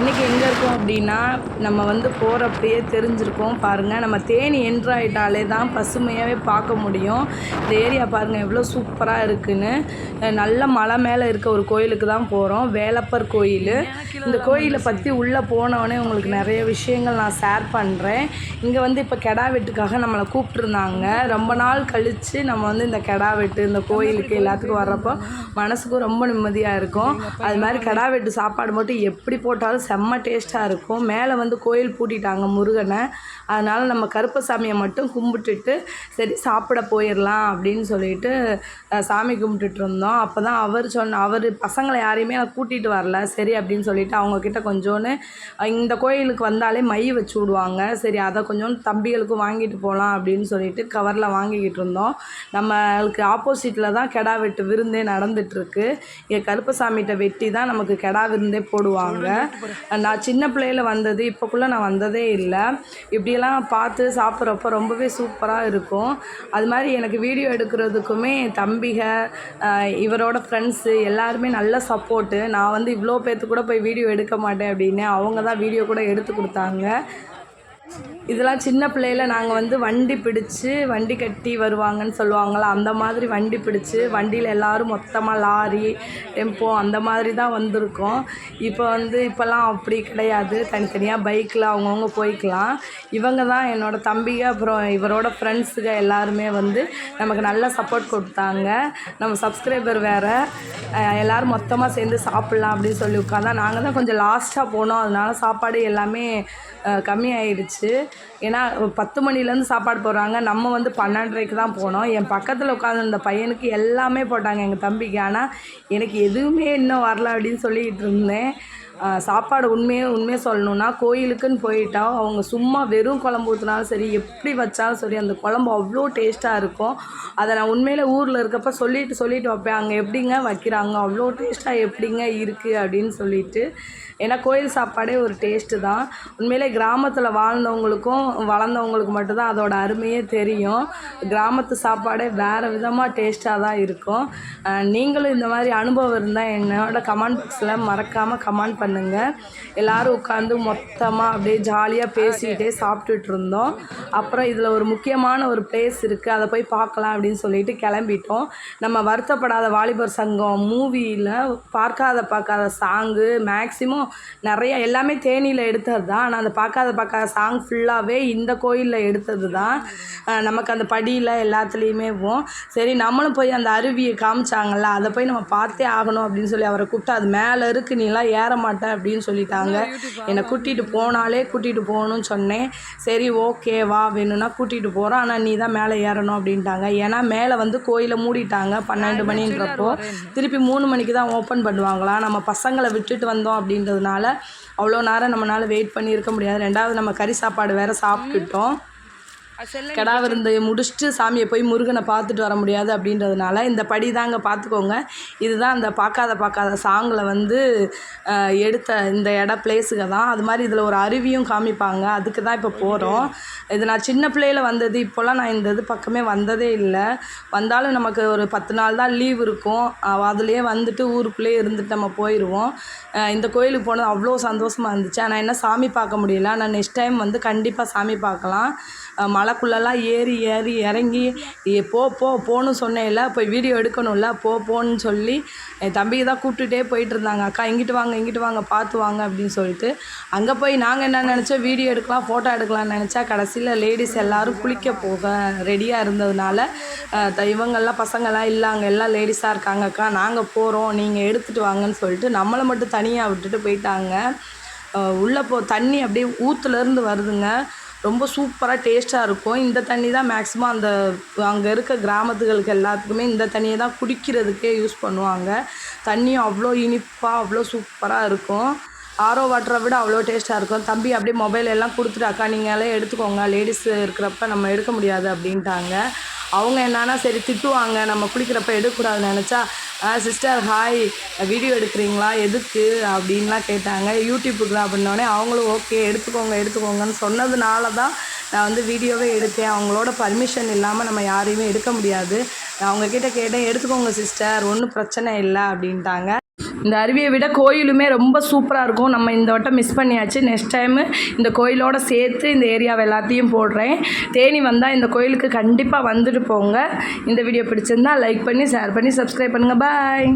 இன்றைக்கி எங்கே இருக்கோம் அப்படின்னா நம்ம வந்து போகிறப்பயே தெரிஞ்சிருக்கோம். பாருங்கள் நம்ம தேனி என்ட்ரு ஆகிட்டாலே தான் பசுமையாகவே பார்க்க முடியும். இந்த ஏரியா பாருங்கள் எவ்வளோ சூப்பராக இருக்குன்னு. நல்ல மலை மேலே இருக்க ஒரு கோயிலுக்கு தான் போகிறோம் வேலப்பர் கோயில். இந்த கோயிலை பற்றி உள்ளே போனவொடனே உங்களுக்கு நிறைய விஷயங்கள் நான் ஷேர் பண்ணுறேன் இங்கே வந்து இப்போ கெடா வெட்டுக்காக நம்மளை கூப்பிட்ருந்தாங்க ரொம்ப நாள் கழித்து நம்ம வந்து இந்த கெடா வெட்டு இந்த கோயிலுக்கு எல்லாத்துக்கும் வர்றப்போ மனசுக்கும் ரொம்ப நிம்மதியாக இருக்கும். அது மாதிரி கெடா வெட்டு சாப்பாடு மட்டும் எப்படி போட்டாலும் செம்ம டேஸ்ட்டாக இருக்கும். மேலே வந்து கோயில் பூட்டிட்டாங்க முருகனை. அதனால் நம்ம கருப்பசாமியை மட்டும் கும்பிட்டுட்டு சரி சாப்பிட போயிடலாம் அப்படின்னு சொல்லிட்டு சாமி கும்பிட்டுட்டு இருந்தோம். அப்போ தான் அவர் சொன்ன அவர் பசங்களை யாரையுமே கூட்டிகிட்டு வரல. சரி அப்படின்னு சொல்லிட்டு அவங்கக்கிட்ட கொஞ்சோன்னு இந்த கோயிலுக்கு வந்தாலே மை வச்சு விடுவாங்க. சரி அதை கொஞ்சோண்டு தம்பிகளுக்கும் வாங்கிட்டு போகலாம் அப்படின்னு சொல்லிட்டு கவரில் வாங்கிக்கிட்டு இருந்தோம். நம்மளுக்கு ஆப்போசிட்டில் தான் கெடா வெட்டு விருந்தே நடந்துட்டுருக்கு இங்கே கருப்பசாமிகிட்ட வெட்டி தான் நமக்கு கெடா விருந்தே போடுவாங்க. நான் சின்ன பிள்ளையில் வந்தது இப்போக்குள்ளே நான் வந்ததே இல்லை. இப்படியெல்லாம் பார்த்து சாப்பிட்றப்ப ரொம்பவே சூப்பராக இருக்கும். அது மாதிரி எனக்கு வீடியோ எடுக்கிறதுக்குமே தம்பிக இவரோட ஃப்ரெண்ட்ஸு எல்லாருமே நல்ல சப்போர்ட்டு நான் வந்து இவ்வளோ பேர்த்து கூட போய் வீடியோ எடுக்க மாட்டேன் அப்படின்னு அவங்க தான் வீடியோ கூட எடுத்து கொடுத்தாங்க. இதெல்லாம் சின்ன பிள்ளையில நாங்கள் வந்து வண்டி பிடிச்சு வண்டி கட்டி வருவாங்கன்னு சொல்லுவாங்களா அந்த மாதிரி வண்டி பிடிச்சு வண்டியில் எல்லோரும் மொத்தமாக லாரி டெம்போ அந்த மாதிரி தான் வந்திருக்கோம். இப்போ வந்து இப்போல்லாம் அப்படி கிடையாது. தனித்தனியாக பைக்கில் அவங்கவுங்க போய்க்கலாம். இவங்க தான் என்னோட தம்பிக அப்புறம் இவரோட ஃப்ரெண்ட்ஸுக எல்லாருமே வந்து நமக்கு நல்ல சப்போர்ட் கொடுத்தாங்க. நம்ம சப்ஸ்கிரைபர் வேறு. எல்லோரும் மொத்தமாக சேர்ந்து சாப்பிட்லாம் அப்படின்னு சொல்லி உட்காந்தா நாங்கள் தான் கொஞ்சம் லாஸ்ட்டாக போனோம். அதனால சாப்பாடு எல்லாமே கம்மியாயிடுச்சு. கம்மியாயிடுச்சு ஏன்னா பத்து மணிலேருந்து சாப்பாடு போடுறாங்க. நம்ம வந்து பன்னெண்டரைக்கு தான் போனோம். என் பக்கத்தில் உட்காந்துருந்த பையனுக்கு எல்லாமே போட்டாங்க எங்கள் தம்பிக்கு. ஆனால் எனக்கு எதுவுமே இன்னும் வரல அப்படின்னு சொல்லிக்கிட்டு இருந்தேன். சாப்பாடு உண்மையே உண்மையை சொல்லணுன்னா கோயிலுக்குன்னு போயிட்டோம். அவங்க சும்மா வெறும் குழம்பு ஊற்றினாலும் சரி எப்படி வச்சாலும் சரி அந்த குழம்பு அவ்வளோ டேஸ்ட்டாக இருக்கும். அதை நான் உண்மையில் ஊரில் இருக்கப்ப சொல்லிட்டு சொல்லிட்டு வைப்பேன். அங்கே எப்படிங்க வைக்கிறாங்க? அவ்வளோ டேஸ்ட்டாக எப்படிங்க இருக்குது அப்படின்னு சொல்லிட்டு. ஏன்னா கோயில் சாப்பாடே ஒரு டேஸ்ட்டு தான். உண்மையிலே கிராமத்தில் வாழ்ந்தவங்களுக்கும் வளர்ந்தவங்களுக்கு மட்டும்தான் அதோட அருமையே தெரியும். கிராமத்து சாப்பாடே வேறு விதமாக டேஸ்ட்டாக தான் இருக்கும். நீங்களும் இந்த மாதிரி அனுபவம் இருந்தால் என்னோட கமெண்ட் பாக்ஸில் மறக்காமல் கமெண்ட் பண்ணுங்கள் எல்லோரும் உட்காந்து மொத்தமாக அப்படியே ஜாலியாக பேசிக்கிட்டே சாப்பிட்டுட்டு இருந்தோம். அப்புறம் இதில் ஒரு முக்கியமான ஒரு பிளேஸ் இருக்குது அதை போய் பார்க்கலாம் அப்படின்னு சொல்லிட்டு கிளம்பிட்டோம். நம்ம வருத்தப்படாத வாலிபர் சங்கம் மூவியில் பார்க்காத பார்க்காத சாங்கு மேக்ஸிமம் நிறைய எல்லாமே தேனியில் எடுத்தது தான் ஆனால் அந்த பார்க்காத பார்க்காத சாங் ஃபுல்லாகவே இந்த கோயிலில் எடுத்தது தான் நமக்கு அந்த படியில் எல்லாத்துலேயுமே போவோம் சரி நம்மளும் போய் அந்த அருவியை காமிச்சாங்கல்ல அதை போய் நம்ம பார்த்தே ஆகணும் அப்படின்னு சொல்லி அவரை கூப்பிட்டு அது மேலே இருக்கு நீலாம் ஏற மாட்டேன் அப்படின்னு சொல்லிட்டாங்க. என்னை கூட்டிகிட்டு போனாலே கூட்டிகிட்டு போகணும்னு சொன்னேன். சரி ஓகே வா வேணும்னா கூட்டிகிட்டு போகிறோம் ஆனால் நீ தான் மேலே ஏறணும் அப்படின்ட்டாங்க. ஏன்னா மேலே வந்து கோயிலை மூடிட்டாங்க. பன்னெண்டு மணின்றப்போ திருப்பி மூணு மணிக்கு தான் ஓப்பன் பண்ணுவாங்களாம். நம்ம பசங்களை விட்டுட்டு வந்தோம் அப்படின்றதுனால அவ்வளோ நேரம் நம்மளால் வெயிட் பண்ணி இருக்க முடியாது. ரெண்டாவது நம்ம கறி சாப்பாடு வேறு சாப்பிட்டுட்டோம். கிடா விருந்து முடிச்சுட்டு சாமியை போய் முருகனை பார்த்துட்டு வர முடியாது அப்படின்றதுனால இந்த படி தாங்க பார்த்துக்கோங்க. இதுதான் அந்த பார்க்காத பார்க்காத சாங்கில் வந்து எடுத்த இந்த இட பிளேஸுங்க தான். அது மாதிரி இதில் ஒரு அருவியும் காமிப்பாங்க. அதுக்கு தான் இப்போ போகிறோம் இது நான் சின்ன பிள்ளையில வந்தது. இப்போல்லாம் நான் இந்த இது பக்கமே வந்ததே இல்லை. வந்தாலும் நமக்கு ஒரு பத்து நாள் தான் லீவ் இருக்கும். அதுலேயே வந்துட்டு ஊருக்குள்ளேயே இருந்துட்டு நம்ம போயிடுவோம் இந்த கோயிலுக்கு போனது அவ்வளோ சந்தோஷமாக இருந்துச்சு. ஆனால் என்ன சாமி பார்க்க முடியல. ஆனால் நெக்ஸ்ட் டைம் வந்து கண்டிப்பாக சாமி பார்க்கலாம். மலைக்குள்ளலாம் மலைக்குள்ளெல்லாம் ஏறி ஏறி இறங்கி ஏ, போ போ போன்னு சொன்னேன்ல போய் வீடியோ எடுக்கணும்ல போ போன்னு சொல்லி என் தம்பியை தான் கூப்பிட்டுட்டே போயிட்டு இருந்தாங்க அக்கா இங்கிட்டு வாங்க இங்கிட்டு வாங்க பார்த்து வாங்க அப்படின்னு சொல்லிட்டு அங்கே போய் நாங்கள் என்ன நினச்சோம் வீடியோ எடுக்கலாம் ஃபோட்டோ எடுக்கலாம்னு நினச்சா கடைசியில் லேடிஸ் எல்லாரும் குளிக்க போக ரெடியாக இருந்ததுனால த- இவங்கெல்லாம் பசங்கள்லாம் இல்லை அங்கே எல்லாம் லேடிஸாக இருக்காங்க அக்கா நாங்கள் போகிறோம் நீங்கள் எடுத்துகிட்டு வாங்கன்னு சொல்லிட்டு நம்மளை மட்டும் தனியாக விட்டுட்டு போயிட்டாங்க. உள்ளே போ தண்ணி அப்படியே ஊற்றுலேருந்து வருதுங்க. ரொம்ப சூப்பராக டேஸ்ட்டாக இருக்கும். இந்த தண்ணி தான் மேக்ஸிமம் அந்த அங்கே இருக்க கிராமத்துகளுக்கு எல்லாத்துக்குமே இந்த தண்ணியை தான் குடிக்கிறதுக்கே யூஸ் பண்ணுவாங்க. தண்ணியும் அவ்வளோ இனிப்பாக அவ்வளோ சூப்பராக இருக்கும். ஆரோ வாட்டரை விட அவ்வளோ டேஸ்ட்டாக இருக்கும். தம்பி அப்படியே மொபைல் எல்லாம் கொடுத்துட்டு அக்கா நீங்களே எடுத்துக்கோங்க. லேடிஸ் இருக்கிறப்ப நம்ம எடுக்க முடியாது அப்படின்ட்டாங்க. அவங்க என்னன்னா சரி திட்டுவாங்க. நம்ம குளிக்கிறப்ப எடுக்கக்கூடாதுன்னு நினச்சா சிஸ்டர் ஹாய் வீடியோ எடுக்கிறீங்களா? எதுக்கு? அப்படின்லாம் கேட்டாங்க. யூடியூப்புக்கு தான் அப்படின்னோடனே அவங்களும் ஓகே எடுத்துக்கோங்க எடுத்துக்கோங்கன்னு சொன்னதுனால தான் நான் வந்து வீடியோவே எடுத்தேன். அவங்களோட பர்மிஷன் இல்லாமல் நம்ம யாரையுமே எடுக்க முடியாது. நான் அவங்கக்கிட்ட கேட்டேன் எடுத்துக்கோங்க சிஸ்டர் ஒன்றும் பிரச்சனை இல்லை அப்படின்ட்டாங்க. இந்த அருவியை விட கோயிலுமே ரொம்ப சூப்பராக இருக்கும். நம்ம இந்த வட்டம் மிஸ் பண்ணியாச்சு. நெக்ஸ்ட் டைமு இந்த கோயிலோட சேர்த்து இந்த ஏரியாவை எல்லாத்தையும் போடுறேன். தேனி வந்தால் இந்த கோயிலுக்கு கண்டிப்பாக வந்துட்டு போங்க. இந்த வீடியோ பிடிச்சிருந்தா லைக் பண்ணி ஷேர் பண்ணி சப்ஸ்கிரைப் பண்ணுங்கள் பாய்